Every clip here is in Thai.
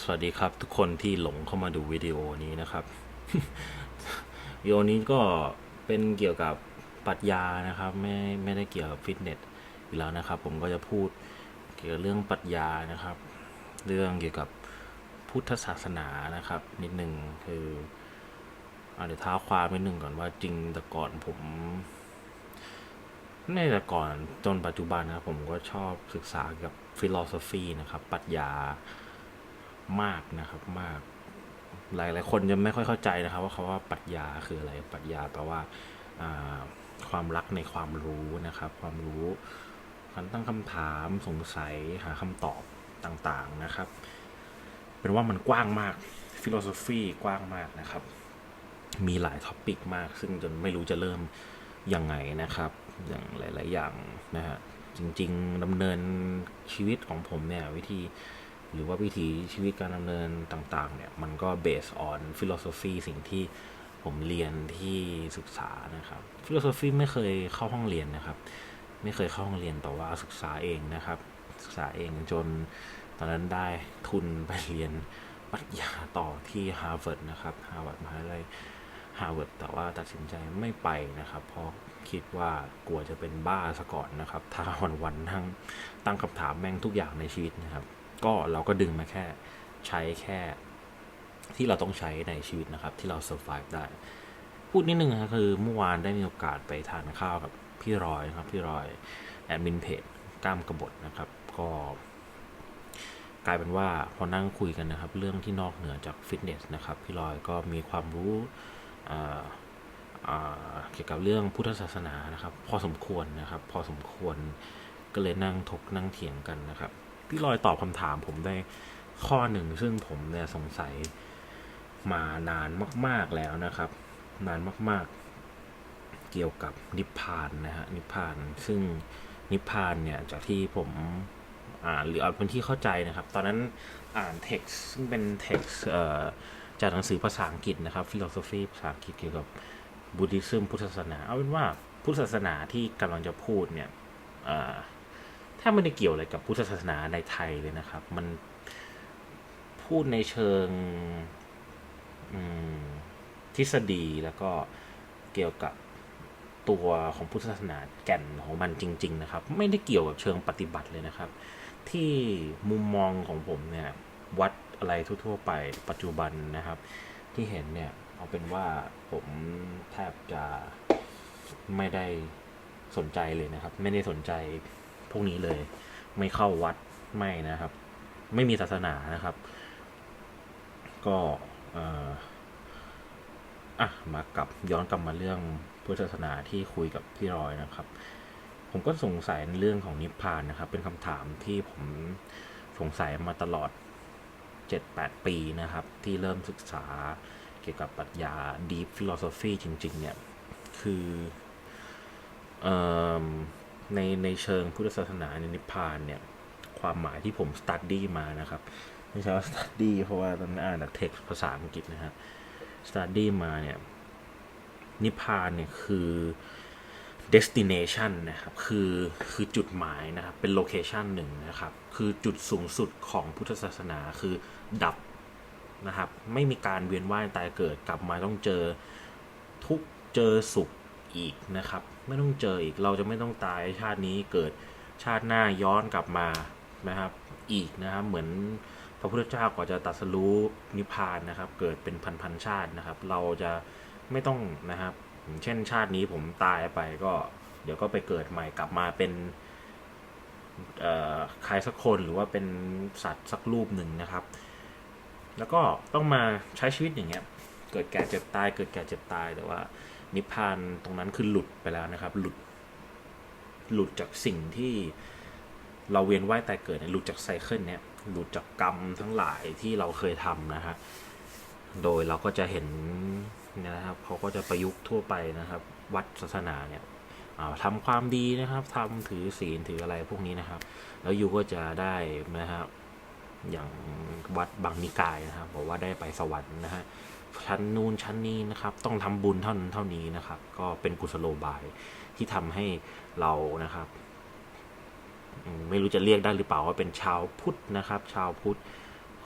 สวัสดีครับทุกคนที่หลงเข้ามาดูวิดีโอนี้นะครับวิดีโอนี้ก็เป็นเกี่ยวกับปรัชญานะครับ ไม่ไม่ได้เกี่ยวกับฟิตเนสอยู่แล้วนะครับ ผมก็จะพูดเกี่ยวกับเรื่องปรัชญานะครับ เรื่องเกี่ยวกับพุทธศาสนานะครับ นิดหนึ่งคือเอเดี๋ยวท้าความนิดหนึ่งก่อนว่าจริงแต่ก่อนผมในแต่ก่อนจนปัจจุบันนะครับผมก็ชอบศึกษาเกี่ยวกับฟิโลโซฟีนะครับปรัชญา มากนะครับมาก หลายหลายคนจะไม่ค่อยเข้าใจนะครับ ว่าคาว่าปรัชญาคืออะไรปรัชญาแปลว่าความรักในความรู้นะครับ ความรู้การตั้งคำถามสงสัยหาคำตอบต่างๆนะครับ เป็นว่ามันกว้างมากฟิโลโซฟีกว้างมากนะครับ มีหลายท็อปิกมาก ซึ่งจนไม่รู้จะเริ่มยังไงนะครับ อย่างหลาย ๆ อย่างนะฮะจริง ๆดำเนินชีวิตของผมเนี่ยวิธี หรือว่าวิถีชีวิตการดำเนินต่างๆเนี่ยมันก็เบสออนฟิโลโซฟีสิ่งที่ผมเรียนที่ศึกษานะครับฟิโลโซฟีไม่เคยเข้าห้องเรียนนะครับ ไม่เคยเข้าห้องเรียนแต่ว่าศึกษาเองนะครับ ศึกษาเองจนตอนนั้นได้ทุนไปเรียนปรัชญาต่อที่ฮาร์วาร์ดนะครับฮาร์วาร์ดมหาวิทยาลัยฮาร์วาร์ดแต่ว่าตัดสินใจไม่ไปนะครับ เพราะคิดว่ากลัวจะเป็นบ้าซะก่อนนะครับ ถ้าวันๆนั่งตั้งคำถามแม่งทุกอย่างในชีวิตนะครับ ก็เราก็ดึงมาแค่ใช้แค่ที่เราต้องใช้ในชีวิตนะครับ ที่เรา survive ได้ พูดนิดนึงนะคือเมื่อวานได้มีโอกาสไปทานข้าวกับพี่รอยนะครับ พี่รอยแอดมินเพจกล้ามกระบฏนะครับ ก็กลายเป็นว่าพอนั่งคุยกันนะครับ เรื่องที่นอกเหนือจากฟิตเนสนะครับ พี่รอยก็มีความรู้เกี่ยวกับเรื่องพุทธศาสนานะครับ พอสมควรนะครับ พอสมควรก็เลยนั่งถกนั่งเถียงกันนะครับ พี่ลอยตอบคำถามผมได้ข้อหนึ่ง ซึ่งผมเนี่ยสงสัยมานานมาก ๆแล้วนะครับ นานมาก ๆ เกี่ยวกับนิพพานนะฮะนิพพานซึ่งนิพพานเนี่ยจากที่ผมอ่านหรือเอาเป็นที่เข้าใจนะครับ ตอนนั้นอ่านเท็กซ์ซึ่งเป็นเท็กซ์จากหนังสือภาษาอังกฤษนะครับฟิโลโซฟีภาษาอังกฤษเกี่ยวกับบุติซึมพุทธศาสนา เอาเป็นว่าพุทธศาสนาที่กำลังจะพูดเนี่ยอ่า ถ้าไม่ได้เกี่ยวอะไรกับพุทธศาสนาในไทยเลยนะครับ มันพูดในเชิงทฤษฎีแล้วก็เกี่ยวกับตัวของพุทธศาสนาแก่นของมันจริง ๆ นะครับ ไม่ได้เกี่ยวกับเชิงปฏิบัติเลยนะครับ ที่มุมมองของผมเนี่ย วัดอะไรทั่ว ๆ ไปปัจจุบันนะครับ ที่เห็นเนี่ย เอาเป็นว่าผมแทบจะไม่ได้สนใจเลยนะครับ ไม่ได้สนใจ พวกนี้เลย ไม่เข้าวัดไม่นะครับ ไม่มีศาสนานะครับ ก็อะมากลับย้อนกลับมาเรื่องพุทธศาสนาที่คุยกับพี่รอยนะครับ ผมก็สงสัยในเรื่องของนิพพานนะครับ เป็นคำถามที่ผมสงสัยมาตลอด 7-8 ปีนะครับ ที่เริ่มศึกษาเกี่ยวกับปรัชญา deep philosophy จริง ๆ เนี่ย คือ ในในเชิงพุทธศาสนาในนิพพานเนี่ย ความหมายที่ผมสตัดดี้มานะครับ ไม่ใช่ว่าสตัดดี้เพราะว่าตอนอ่านเท็กซ์ภาษาอังกฤษนะครับสตัดดี้มาเนี่ย นิพพานเนี่ยคือ destination นะครับ คือคือจุดหมายนะครับ เป็นโลเคชันหนึ่งนะครับ คือจุดสูงสุดของพุทธศาสนาคือดับนะครับ ไม่มีการเวียนว่ายตายเกิดกลับมาต้องเจอทุกเจอสุขอีกนะครับ ไม่ต้องเจออีกเราจะไม่ต้องตายชาตินี้เกิดชาติหน้าย้อนกลับมานะครับ อีกนะครับ เหมือนพระพุทธเจ้ากว่าจะตัดสรู้นิพพานนะครับ เกิดเป็นพันๆชาตินะครับ เราจะไม่ต้องนะครับ เช่นชาตินี้ผมตายไปก็ เดี๋ยวก็ไปเกิดใหม่กลับมาเป็นใครสักคนหรือว่าเป็นสัตว์สักรูปหนึ่งนะครับ แล้วก็ต้องมาใช้ชีวิตอย่างเงี้ย เกิดแก่เจ็บตาย เกิดแก่เจ็บตายแต่ว่า นิพพานตรงนั้นคือหลุดไปแล้วนะครับ หลุด หลุดจากสิ่งที่เราเวียนว่ายตายเกิดเนี่ยหลุดจากไซเคิลเนี่ยหลุดจากกรรมทั้งหลายที่เราเคยทำนะฮะโดยเราก็จะเห็นนะครับเขาก็จะประยุกต์ทั่วไปนะครับ วัดศาสนาเนี่ยทำความดีนะครับทำถือศีลถืออะไรพวกนี้นะครับ แล้วยูก็จะได้นะครับอย่างวัดบางนิกายนะครับบอกว่าได้ไปสวรรค์นะฮะ ชั้นนูนชั้นนี้นะครับ ต้องทำบุญเท่านั้นเท่านี้นะครับ ก็เป็นกุศโลบายที่ทำให้เรานะครับ ไม่รู้จะเรียกได้หรือเปล่าว่าเป็นชาวพุทธนะครับ ชาวพุทธ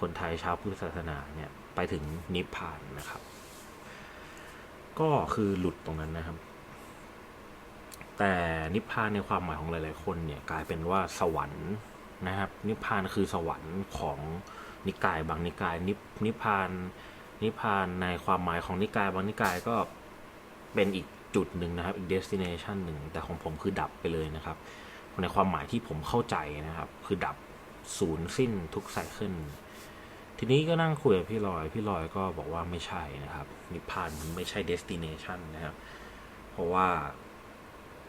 คนไทยชาวพุทธศาสนาเนี่ยไปถึงนิพพานนะครับ ก็คือหลุดตรงนั้นนะครับ แต่นิพพานในความหมายของหลาย ๆ คนเนี่ยกลายเป็นว่าสวรรค์นะครับ นิพพานคือสวรรค์ของนิกายบางนิกายนิพนิพพาน นิพพานในความหมายของนิกายบางนิกายก็เป็นอีกจุดหนึ่งนะครับ อีก destination หนึ่ง แต่ของผมคือดับไปเลยนะครับ ในความหมายที่ผมเข้าใจนะครับ คือดับศูนย์สิ้นทุกไซเคิลทีนี้ก็นั่งคุยกับพี่ลอย พี่ลอยก็บอกว่าไม่ใช่นะครับ นิพพานมันไม่ใช่ destination นะครับ เพราะว่า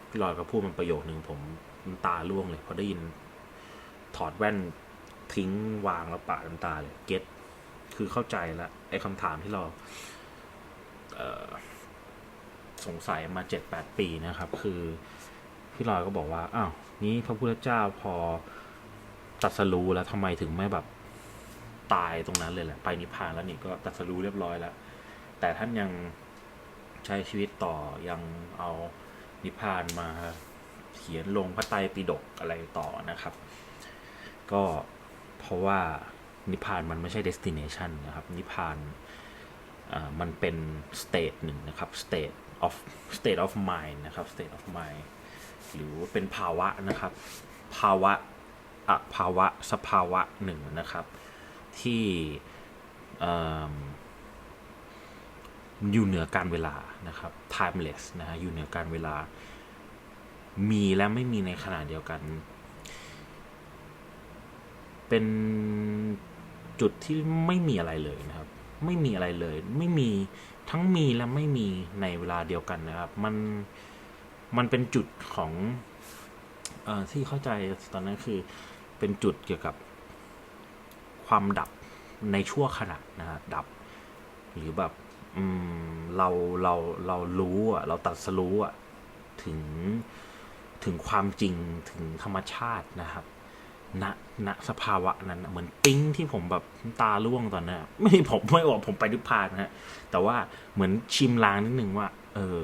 พี่ลอยก็พูดมันประโยคหนึ่งผมน้ำตาร่วงเลยพอได้ยินถอดแว่นทิ้งวางแล้วปาดน้ำตาเลยเก็ต คือเข้าใจล้วไอ้คำถามที่เราเสงสัยมาเจ็ดแปดปีนะครับ คือพี่ลอยก็บอกว่าอ้าวนี้พระพุทธเจ้าพอตรัสรู้แล้วทำไมถึงไม่แบบตายตรงนั้นเลยแหละไปนิพพานแล้วนี่ก็ตรัสรู้เรียบร้อยแล้ว แต่ท่านยังใช้ชีวิตต่อยังเอานิพพานมาเขียนลงพระไตรปิฎกอะไรต่อนะครับ ก็เพราะว่า นิพพานมันไม่ใช่ destination นะครับ นิพพานมันเป็น state หนึ่งนะครับ state of state of mind นะครับ state of mind หรือเป็นภาวะนะครับ ภาวะอะภาวะสภาวะหนึ่งนะครับ ที่เอิ่มอยู่เหนือการเวลานะครับ timeless นะฮะอยู่เหนือการเวลา มีและไม่มีในขณะเดียวกัน เป็นจุดที่ไม่มีอะไรเลยนะครับ ไม่มีอะไรเลย ไม่มีทั้งมีและไม่มีในเวลาเดียวกันนะครับ มันมันเป็นจุดของอที่เข้าใจตอนนั้นคือเป็นจุดเกี่ยวกับความดับในชั่วขณะนะฮะดับ หรือแบบเราเราเรารู้อะ เราตัดสรู้อะถึงถึงความจริงถึงธรรมชาตินะครับณ ณสภาวะนั้นเหมือนปิ๊งที่ผมแบบตาร่วงตอนนั้นไม่ผมไม่บอกผมไปนิพพานนะฮะแต่ว่าเหมือนชิมลางนิดนึงว่า เออ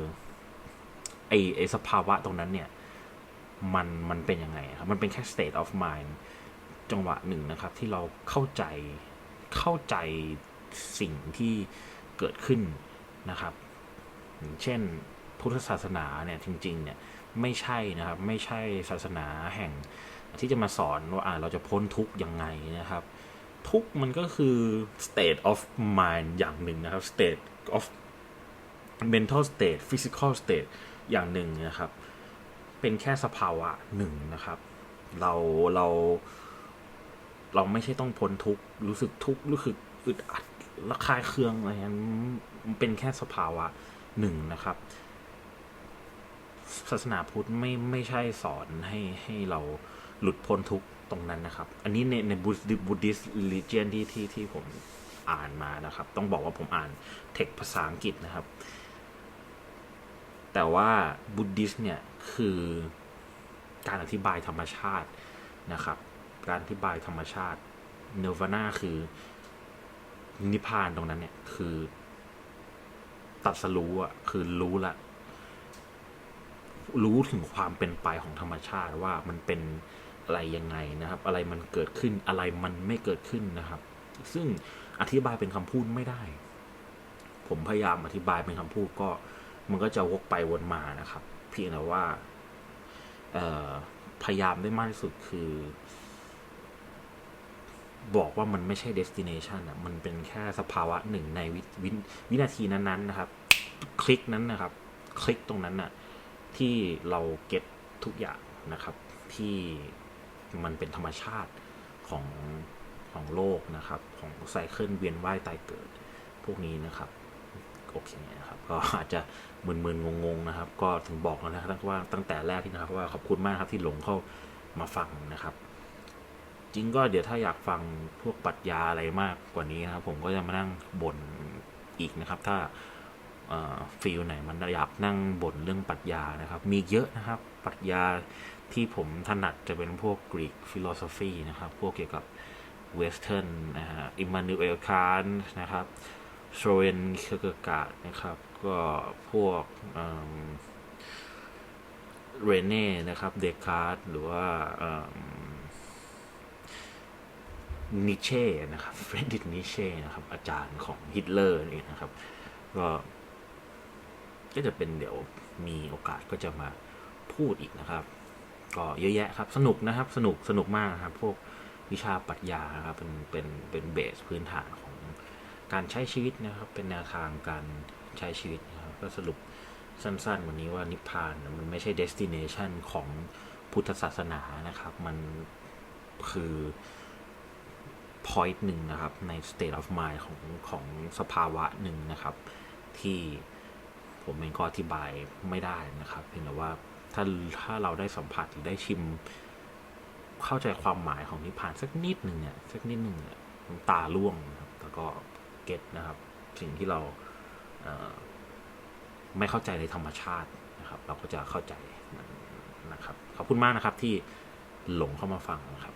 ไอไอสภาวะตรงนั้นเนี่ย มันมันเป็นยังไงครับ มันเป็นแค่ state of mind จังหวะหนึ่งนะครับ ที่เราเข้าใจเข้าใจสิ่งที่เกิดขึ้นนะครับอย่างเช่นพุทธศาสนาเนี่ยจริง ๆ เนี่ยไม่ใช่นะครับ ไม่ใช่ศาสนาแห่ง ที่จะมาสอนว่าเราจะพ้นทุกข์ยังไงนะครับ ทุกมันก็คือ state of mind อย่างหนึ่งนะครับ state of mental state physical state อย่างหนึ่งนะครับ เป็นแค่สภาวะหนึ่งนะครับ เราเราเราไม่ใช่ต้องพ้นทุกข์รู้สึกทุกข์รู้สึกอึดอัดระคายเคืองอะไรนั้นมันเป็นแค่สภาวะหนึ่งนะครับ ศาสนาพุทธไม่ไม่ใช่สอนให้ให้เรา หลุดพ้นทุกตรงนั้นนะครับ อันนี้ในในบูดิสลิเจียนที่ที่ที่ผมอ่านมานะครับ ต้องบอกว่าผมอ่านเทคภาษาอังกฤษนะครับ แต่ว่าบุดดิสเนี่ยคือการอธิบายธรรมชาตินะครับ การอธิบายธรรมชาติเนวาน่าคือนิพพานตรงนั้นเนี่ยคือตัดสรู้อะคือรู้ละ รู้ถึงความเป็นไปของธรรมชาติว่ามันเป็น อะไรยังไงนะครับ อะไรมันเกิดขึ้นอะไรมันไม่เกิดขึ้นนะครับ ซึ่งอธิบายเป็นคำพูดไม่ได้ ผมพยายามอธิบายเป็นคำพูดก็มันก็จะวกไปวนมานะครับ เพียงแต่ว่าพยายามได้มากที่สุดคือ บอกว่ามันไม่ใช่ destination อะ มันเป็นแค่สภาวะหนึ่งในวววินาทีนั้นๆนะครับ คลิกนั้นนะครับ คลิกตรงนั้นน่ะ ที่เราเก็ตทุกอย่างนะครับ ที่ มันเป็นธรรมชาติของของโลกนะครับ ของไซเคิลเวียนว่ายตายเกิด พวกนี้นะครับโอเคนะครับก็อาจจะมึนๆงงๆนะครับ ก็ถึงบอกแล้วนะครับว่าตั้งแต่แรกที่นะครับว่าขอบคุณมากครับที่หลงเข้ามาฟังนะครับ จริงก็เดี๋ยวถ้าอยากฟังพวกปรัชญาอะไรมากกว่านี้นะครับ ผมก็จะมานั่งบ่นอีกนะครับ ถ้า ฟีลไหนมันอยากนั่งบ่นเรื่องปรัชญานะครับ มีเยอะนะครับปรัชญาที่ผมถนัดจะเป็นพวกกรีกฟิโลโซฟีนะครับ พวกเกี่ยวกับเวสเทิร์นนะฮะอิมมานูเอลคานนะครับโชเวนเคอร์กาดนะครับ ก็พวกเรเน่นะครับ เดคาร์ดหรือว่านิเช่นะครับเฟรดริกนิเช่นะครับ อาจารย์ของฮิตเลอร์นี่นะครับ ก็ ก็จะเป็นเดี๋ยวมีโอกาสก็จะมาพูดอีกนะครับ ก็เยอะแยะครับ สนุกนะครับ สนุกสนุกมากนะครับ พวกวิชาปรัชญาครับเป็นเป็นเป็นเบสพื้นฐานของการใช้ชีวิตนะครับ เป็นแนวทางการใช้ชีวิตนะครับก็สรุปสั้นๆ วันนี้ว่านิพพานมันไม่ใช่ destination ของพุทธศาสนานะครับ มันคือ point หนึ่งนะครับ ใน state of mind ของของสภาวะหนึ่งนะครับ ที่ ผมเองก็อธิบายไม่ได้นะครับ เพียงแต่ว่าถ้าถ้าเราได้สัมผัสหรือได้ชิม เข้าใจความหมายของนิพพานสักนิดหนึ่งเนี่ยสักนิดหนึ่งเนี่ยตาล่วงนะครับแล้วก็เก็ตนะครับ สิ่งที่เราเไม่เข้าใจในธรรมชาตินะครับ เราก็จะเข้าใจนะครับขอบคุณมากนะครับที่หลงเข้ามาฟังนะครับ